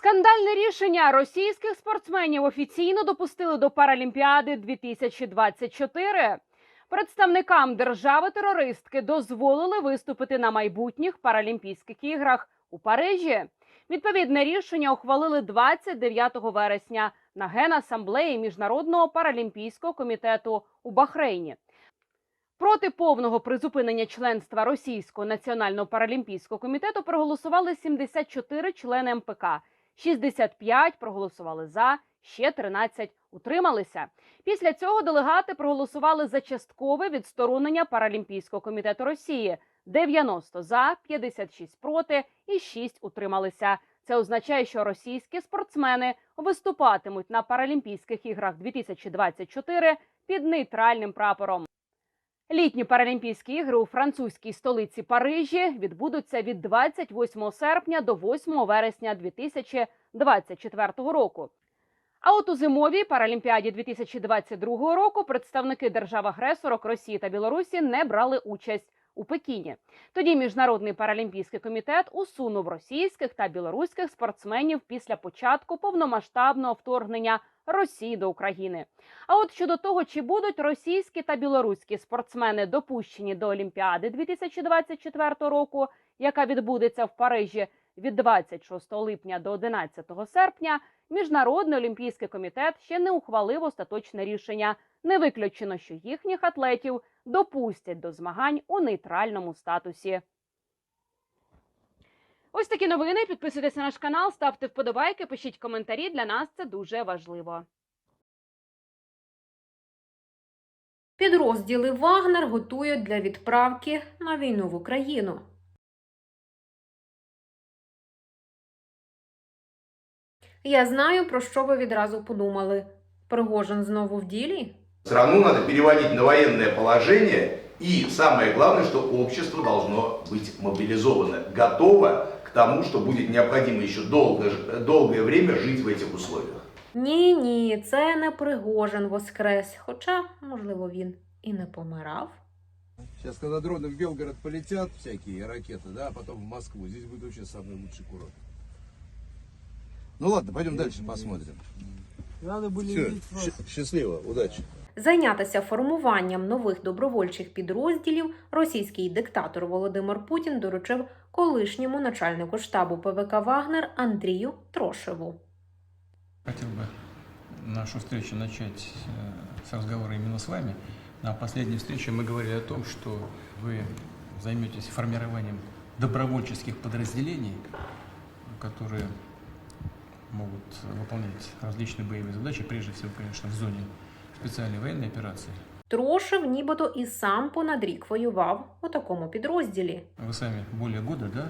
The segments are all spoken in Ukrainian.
Скандальне рішення російських спортсменів офіційно допустили до Паралімпіади 2024. Представникам держави-терористки дозволили виступити на майбутніх Паралімпійських іграх у Парижі. Відповідне рішення ухвалили 29 вересня на генасамблеї Міжнародного паралімпійського комітету у Бахрейні. Проти повного призупинення членства Російського національного паралімпійського комітету проголосували 74 члени МПК, 65 проголосували за, ще 13 утрималися. Після цього делегати проголосували за часткове відсторонення Паралімпійського комітету Росії 90 за, 56 проти і 6 утрималися. Це означає, що російські спортсмени виступатимуть на Паралімпійських іграх 2024 під нейтральним прапором. Літні паралімпійські ігри у французькій столиці Парижі відбудуться від 28 серпня до 8 вересня 2024 року. А от у зимовій паралімпіаді 2022 року представники держав-агресорок Росії та Білорусі не брали участь у Пекіні. Тоді міжнародний паралімпійський комітет усунув російських та білоруських спортсменів після початку повномасштабного вторгнення Росії до України. А от щодо того, чи будуть російські та білоруські спортсмени допущені до Олімпіади 2024 року, яка відбудеться в Парижі від 26 липня до 11 серпня, Міжнародний олімпійський комітет ще не ухвалив остаточне рішення. Не виключено, що їхніх атлетів допустять до змагань у нейтральному статусі. Ось такі новини. Підписуйтесь на наш канал, ставте вподобайки, пишіть коментарі. Для нас це дуже важливо. Підрозділи Вагнер готують для відправки на війну в Україну. Я знаю, про що ви відразу подумали. Пригожин знову в ділі? Страну надо переводить на военное положение, и самое главное, что общество должно быть мобилизовано, готово к тому, что будет необходимо еще долго, долгое время жить в этих условиях. Ні, ні, це не Пригожин воскрес. Хоча, можливо, він і не помирав. Сейчас, когда дроны в Белгород полетят, всякие ракеты, да, а потом в Москву, здесь будет вообще самый лучший курорт. Ну ладно, пойдем дальше посмотрим. Надо были Все, видеть вас. счастливо, удачи. Зайнятися формуванням нових добровольчих підрозділів російський диктатор Володимир Путін доручив колишньому начальнику штабу ПВК Вагнер Андрію Трошеву. Хотел бы нашу встречу начать э, с разговора именно с вами. На последней встрече мы говорили о том, что вы займетесь формированием добровольческих подразделений, которые могут выполнять различные боевые задачи, прежде всего, конечно, в зоне специальной военной операции. Трошев нібито і сам понад рік воював у такому підрозділі. Вы сами более года, да,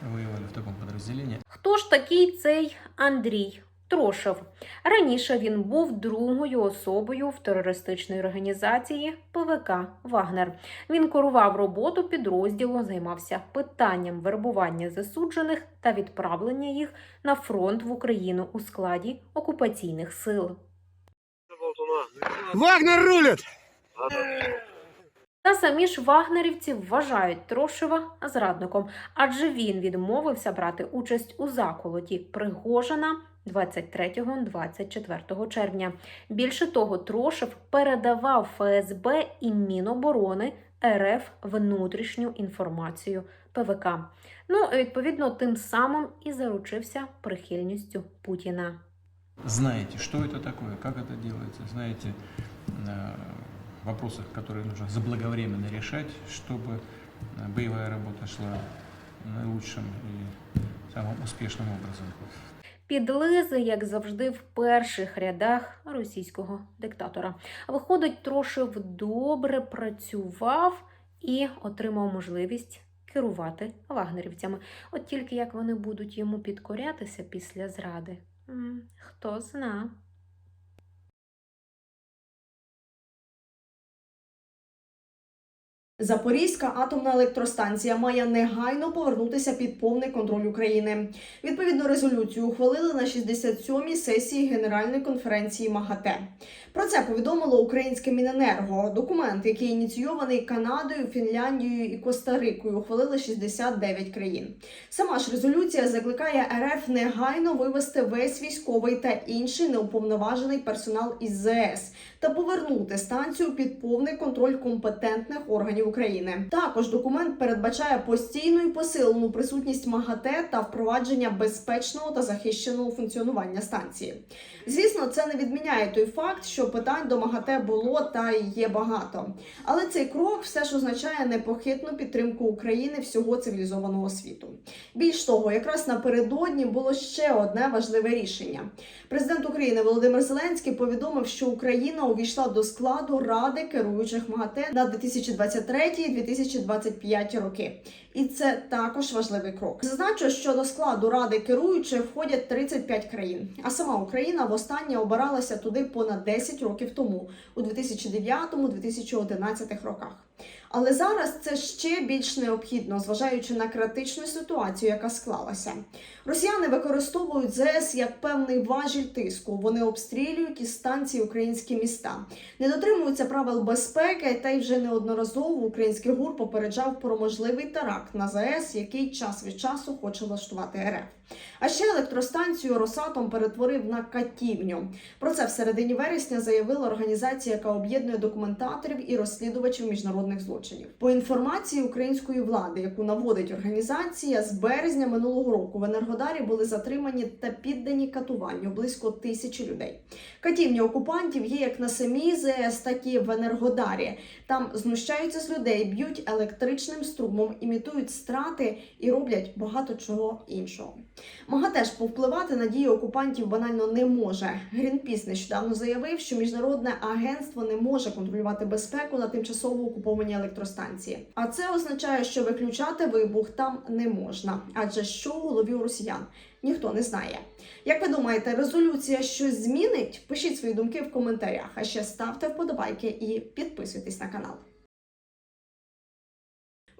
по-моему, в таком подразделении. Хто ж такий цей Андрій Трошев? Раніше він був другою особою в терористичній організації ПВК Вагнер. Він керував роботу підрозділу, займався питанням вербування засуджених та відправлення їх на фронт в Україну у складі окупаційних сил. Вагнер рулит! Та самі ж вагнерівці вважають Трошева зрадником, адже він відмовився брати участь у заколоті Пригожина 23-24 червня. Більше того, Трошев передавав ФСБ і Міноборони РФ внутрішню інформацію ПВК. Ну, відповідно, тим самим і заручився прихильністю Путіна знаете, что это такое, как это делается, знаете э, вопросы, которые нужно заблаговременно решать, чтобы э, боевая работа шла наилучшим и самым успешным образом. Підлизи, як завжди, в перших рядах російського диктатора. Виходить, Трошев добре працював і отримав можливість керувати вагнерівцями. От тільки як вони будуть йому підкорятися після зради, м, хто зна. Запорізька атомна електростанція має негайно повернутися під повний контроль України. Відповідну резолюцію ухвалили на 67-й сесії Генеральної конференції МАГАТЕ. Про це повідомило українське Міненерго. Документ, який ініційований Канадою, Фінляндією і Коста-Рикою, ухвалили 69 країн. Сама ж резолюція закликає РФ негайно вивести весь військовий та інший неуповноважений персонал із ЗС та повернути станцію під повний контроль компетентних органів України. Також документ передбачає постійну і посилену присутність МАГАТЕ та впровадження безпечного та захищеного функціонування станції. Звісно, це не відміняє той факт, що питань до МАГАТЕ було та є багато. Але цей крок все ж означає непохитну підтримку України всього цивілізованого світу. Більш того, якраз напередодні було ще одне важливе рішення. Президент України Володимир Зеленський повідомив, що Україна увійшла до складу Ради керуючих МАГАТЕ на 2023-2025 роки. І це також важливий крок. Зазначу, що до складу ради керуючих входять 35 країн. А сама Україна востаннє обиралася туди понад 10 років тому, у 2009-2011 роках. Але зараз це ще більш необхідно, зважаючи на критичну ситуацію, яка склалася. Росіяни використовують ЗС як певний важіль тиску. Вони обстрілюють із станції українські міста, не дотримуються правил безпеки, та й вже неодноразово український гур попереджав про можливий теракт на ЗАЕС, який час від часу хоче влаштувати РФ. А ще електростанцію Росатом перетворив на катівню. Про це в середині вересня заявила організація, яка об'єднує документаторів і розслідувачів міжнародних злочинів. По інформації української влади, яку наводить організація, з березня минулого року в Енергодарі були затримані та піддані катуванню близько тисячі людей. Катівні окупантів є як на самій ЗС, так і в Енергодарі. Там знущаються з людей, б'ють електричним струмом, імітують страти і роблять багато чого іншого. МАГА теж повпливати на дії окупантів банально не може. Грінпіс нещодавно заявив, що міжнародне агентство не може контролювати безпеку на тимчасово окупованій електростанції. А це означає, що виключати вибух там не можна, адже що у голові у росіян ніхто не знає. Як ви думаєте, резолюція щось змінить? Пишіть свої думки в коментарях. А ще ставте вподобайки і підписуйтесь на канал.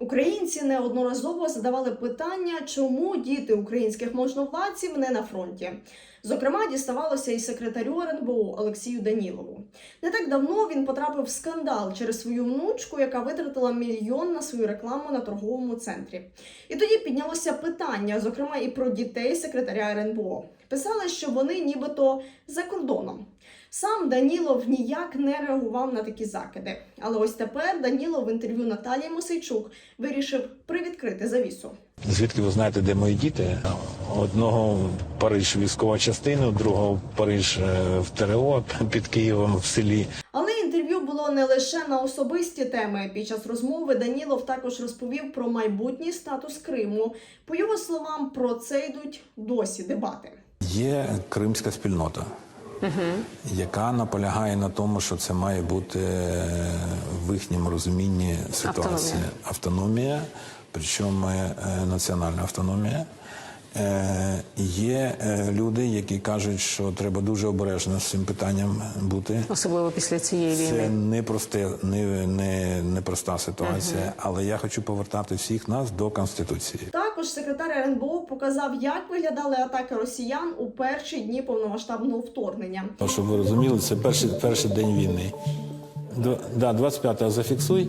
Українці неодноразово задавали питання, чому діти українських можновладців не на фронті. Зокрема, діставалося і секретарю РНБО Олексію Данілову. Не так давно він потрапив в скандал через свою внучку, яка витратила мільйон на свою рекламу на торговому центрі. І тоді піднялося питання, зокрема, і про дітей секретаря РНБО. Писали, що вони нібито за кордоном. Сам Данілов ніяк не реагував на такі закиди. Але ось тепер Данілов в інтерв'ю Наталії Мосейчук вирішив привідкрити завісу. Звідки ви знаєте, де мої діти? Одного в Париж військова частина, другого в Париж е, в ТРО під Києвом в селі. Але інтерв'ю було не лише на особисті теми. Під час розмови Данілов також розповів про майбутній статус Криму. По його словам, про це йдуть досі дебати. Є кримська спільнота, яка наполягає на тому, що це має бути е, в їхньому розумінні ситуації. Автономія, причому е, національна автономія. Е, Є е, люди, які кажуть, що треба дуже обережно з цим питанням бути. Особливо після цієї Це війни. непросте, не, не, непроста ситуація, але я хочу повертати всіх нас до конституції. Також секретар РНБО показав, як виглядали атаки росіян у перші дні повномасштабного вторгнення. Ну, Щоб ви розуміли, це перший, перший день війни. До, да, 25-го зафіксуй.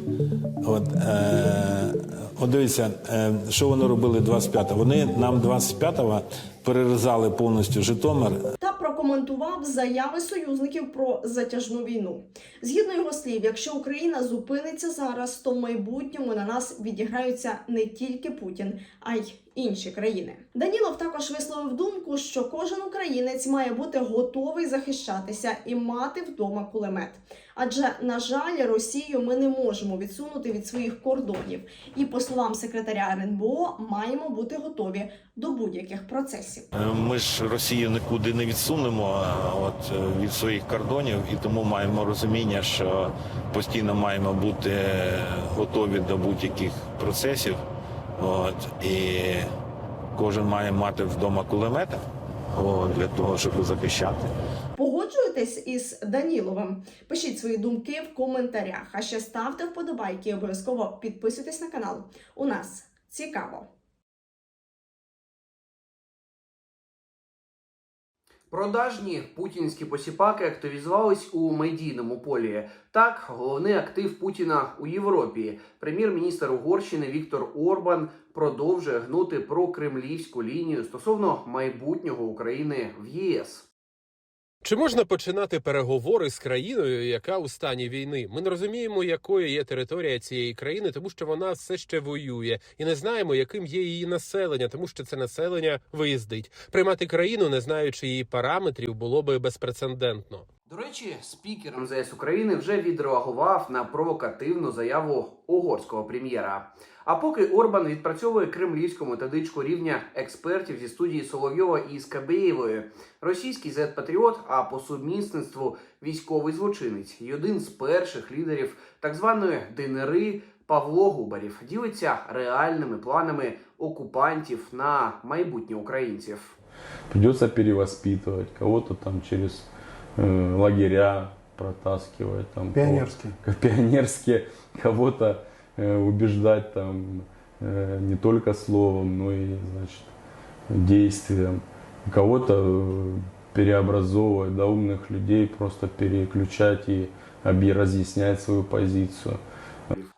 От, е, от дивіться, е, що вони робили 25-го. Вони нам 25-го перерізали повністю Житомир. та прокоментував заяви союзників про затяжну війну. Згідно його слів, якщо Україна зупиниться зараз, то в майбутньому на нас відіграються не тільки Путін, а й інші країни. Данілов також висловив думку, що кожен українець має бути готовий захищатися і мати вдома кулемет. Адже, на жаль, Росію ми не можемо відсунути від своїх кордонів. І, по словам секретаря РНБО, маємо бути готові до будь-яких процесів. Е, Ми ж Росію нікуди не відсунемо от, е, від своїх кордонів, і тому маємо розуміння, що постійно маємо бути готові до будь-яких процесів. От, і кожен має мати вдома кулемета. от, для того, щоб захищати. Погоджуєтесь із Даніловим? Пишіть свої думки в коментарях. А ще ставте вподобайки і обов'язково підписуйтесь на канал. У нас цікаво. Продажні путінські посіпаки активізувались у медійному полі. Так, головний актив Путіна у Європі. Прем'єр-міністр Угорщини Віктор Орбан продовжує гнути про кремлівську лінію стосовно майбутнього України в ЄС. Чи можна починати переговори з країною, яка у стані війни? Ми не розуміємо, якою є територія цієї країни, тому що вона все ще воює, і не знаємо, яким є її населення, тому що це населення виїздить. Приймати країну, не знаючи її параметрів, було би безпрецедентно. До речі, спікер МЗС України вже відреагував на провокативну заяву угорського прем'єра. А поки Орбан відпрацьовує кремлівську методичку рівня експертів зі студії Соловйова і Скабєєвої, російський зет-патріот, а по сумісництву військовий злочинець і один з перших лідерів так званої ДНРи Павло Губарів ділиться реальними планами окупантів на майбутнє українців. Придется перевоспитывать кого-то там через э, лагеря протаскивать там Пионерский. по- пионерские кого-то э, убеждать там э, не только словом, но и значит действием. Кого-то э, преобразовывать, да, умных людей просто переключать и объ- разъяснять свою позицию.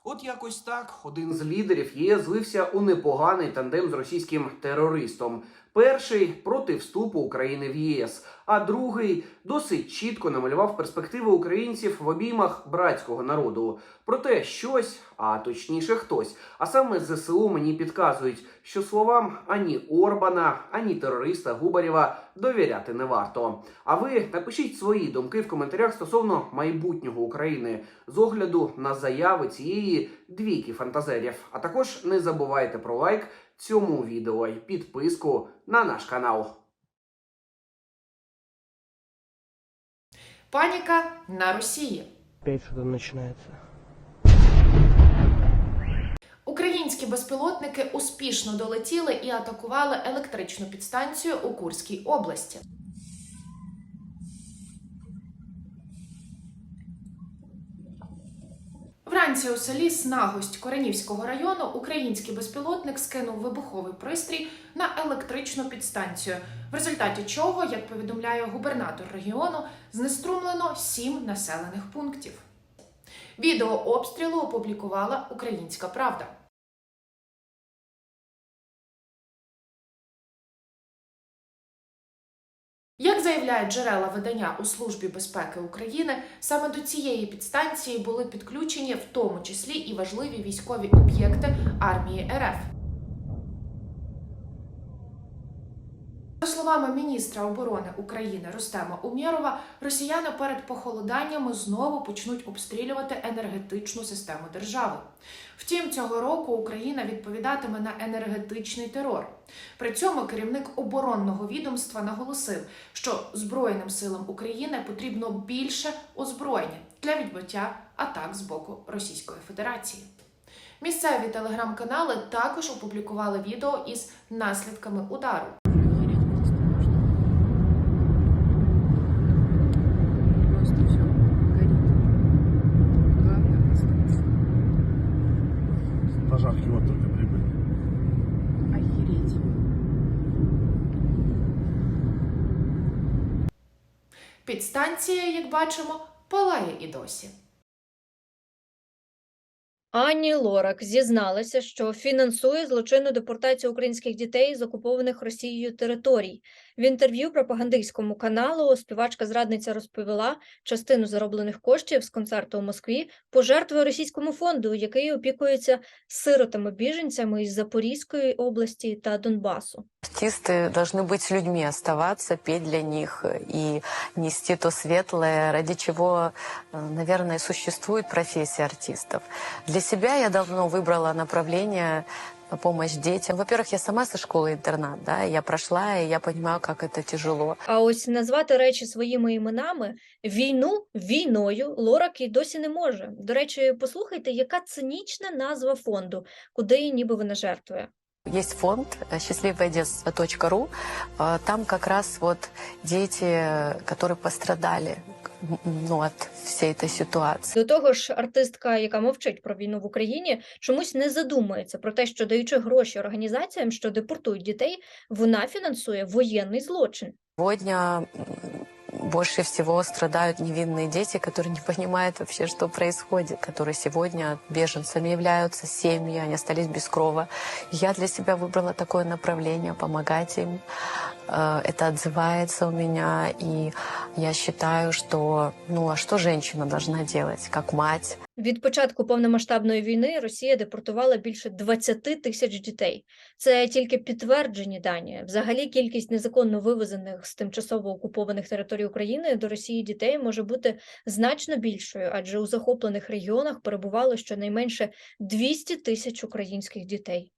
От якось так один з лідерів ЄС злився у непоганий тандем з російським терористом. Перший проти вступу України в ЄС, а другий досить чітко намалював перспективи українців в обіймах братського народу. Проте щось, а точніше хтось, а саме ЗСУ мені підказують, що словам ані Орбана, ані терориста Губарєва довіряти не варто. А ви напишіть свої думки в коментарях стосовно майбутнього України з огляду на заяви цієї двійки фантазерів. А також не забувайте про лайк цьому відео і підписку на наш канал. Паніка на Росії. Опять что-то начинается. Українські безпілотники успішно долетіли і атакували електричну підстанцію у Курській області. Вранці у селі Снагость Коренівського району український безпілотник скинув вибуховий пристрій на електричну підстанцію, в результаті чого, як повідомляє губернатор регіону, знеструмлено сім населених пунктів. Відео обстрілу опублікувала Українська Правда. Заявляють джерела видання у Службі безпеки України, саме до цієї підстанції були підключені в тому числі і важливі військові об'єкти армії РФ. Словами міністра оборони України Рустема Умєрова, росіяни перед похолоданнями знову почнуть обстрілювати енергетичну систему держави. Втім, цього року Україна відповідатиме на енергетичний терор. При цьому керівник оборонного відомства наголосив, що Збройним силам України потрібно більше озброєння для відбиття атак з боку Російської Федерації. Місцеві телеграм-канали також опублікували відео із наслідками удару. Пожарки вот только прибыли. Підстанція, як бачимо, палає і досі. Ані Лорак зізналася, що фінансує злочинну депортацію українських дітей з окупованих Росією територій. В інтерв'ю пропагандистському каналу співачка-зрадниця розповіла, частину зароблених коштів з концерту у Москві пожертвує російському фонду, який опікується сиротами-біженцями із Запорізької області та Донбасу. Артисты должны быть с людьми, оставаться, петь для них и нести то светлое, ради чего, э, наверное, существует профессия артистов. Для себя я давно выбрала направление э, помощь детям. Во-первых, я сама со школы-интернат, да, я прошла, и я понимаю, как это тяжело. А ось назвати речі своїми іменами війну війною Лорак і досі не може. До речі, послухайте, яка цинічна назва фонду, куди ніби вона жертвує. Есть фонд э, счастливое Э, Там как раз вот дети, э, которые пострадали м, ну, от всей этой ситуации. До того ж, артистка, яка мовчить про війну в Україні, чомусь не задумується про те, що даючи гроші організаціям, що депортують дітей, вона фінансує воєнний злочин. Сегодня м, больше всего страдают невинные дети, которые не понимают вообще, что происходит, которые сегодня беженцами являются, семьи, они остались без крова. Я для себя выбрала такое направление, помогать им. Э, Это отзывается у меня, и я считаю, что, ну, а что женщина должна делать, как мать? Від початку повномасштабної війни Росія депортувала більше 20 тисяч дітей. Це тільки підтверджені дані. Взагалі кількість незаконно вивезених з тимчасово окупованих територій України до Росії дітей може бути значно більшою, адже у захоплених регіонах перебувало щонайменше 200 тисяч українських дітей.